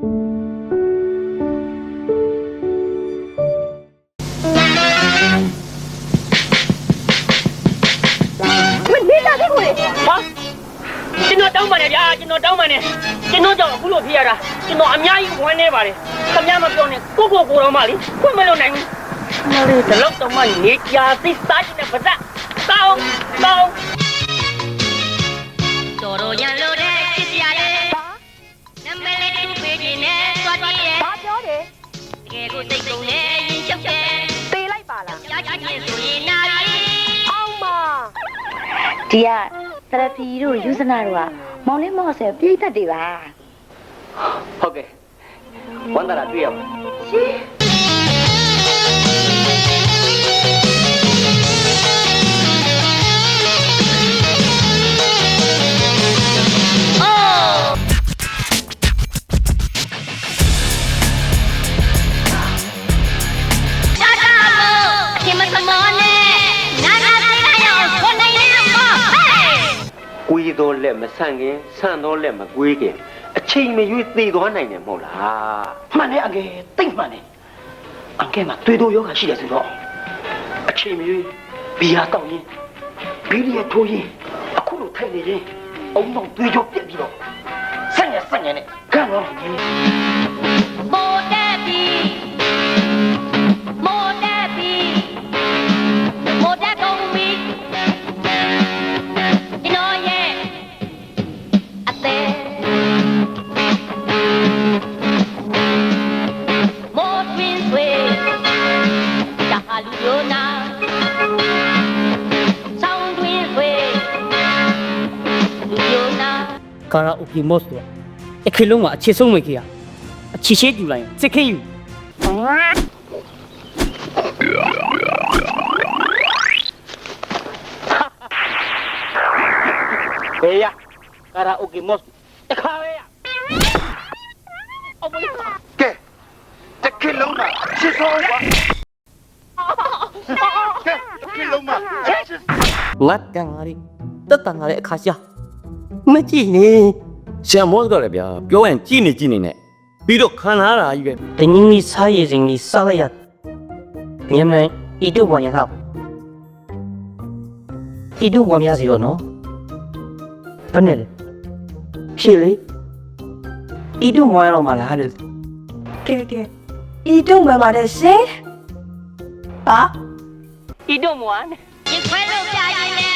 မနေလာတဲ့ကိုလေဟာကျွန်တော်တောင်းပါတယ်ဗျာကျွန်တော်တောင်းပါတယ်ကျွန်တော်ကြောင့်အခုလိုဖြစ်ရတာကျွန်တော်အများကြီးဝမ်းနေပါတယ်ခင်ဗျားမပြောနဲ့ကိုကိုကိုတော့မလေးခွင့်မလို့နိုင်ဘူးမလေးတလောက်တော့မှနေကြသိစားချင်တဲ့ပါဇက်တောင်းတောင်း တကယ်ကိုစိတ်ကုန်နဲ့ရင်ချုပ်တယ်သေးလိုက်ပါလားကြားကြည့်ဆိုရင်နာရီအောင်မဒီကသရပီတို့ယူဇနာတို့ကမောင်လေးမောင်ဆယ်ပြိသက်တွေပါဟုတ်ကဲ့ဝမ်းသာတာတွေ့ရပါတာ ကွေးသောလက်မဆန့်ခင်ဆန့်သောလက်မကွေးခင်အချိန်မရွေးသေသွားနိုင်တယ်မဟုတ်လားမှန်တယ်အကယ်တိတ်မှန်တယ်အကယ်မှာတွေ့တော့ယောဂရှိတယ်ဆိုတော့အချိန်မရွေးဘီယာတောက်ရင်ဘီလီယာထိုးရင်အခုလိုထိုင်နေရင်အုံတော့တွေးကြောပြက်ပြီးတော့ဆက်ရဆက်ရနဲ့ကန်တော့ ကာရာအိုကေမော့စ်တော့အခင်းလုံးမှာအခြေဆုံးဝင်ခေရအချီရှဲတူလိုက်စစ်ခင်းယူဘေးရကာရာအိုကေမော့စ်တခါပဲရအမလေးကဲတခစ်လုံးမှာချစ်ဆုံးပါကဲတခစ်လုံးမှာချစ်ငတ်တန်ငါရီတက်တန်ငါရဲ့အခါရှာ မကြည့်နေရှံမောတော့လေဗျာပြောရင်ကြည်နေကြည်နေနဲ့ပြီးတော့ခံလာတာကြီးပဲတနည်းနည်းစားရည်စင်ကြီးစားလိုက်ရမြန်မာဤတို့ဝန်ရဟောက်ဤတို့ဝန်များစီတော့နော်ဘယ်နဲ့လဲဖြေလေဤတို့ဝန်ရတော့မလားတဲ့ကဲကဲဤတော့မှပါတယ်ရှင်ပါဤတို့မွန်ရင်ခွဲလို့ပြရင်လ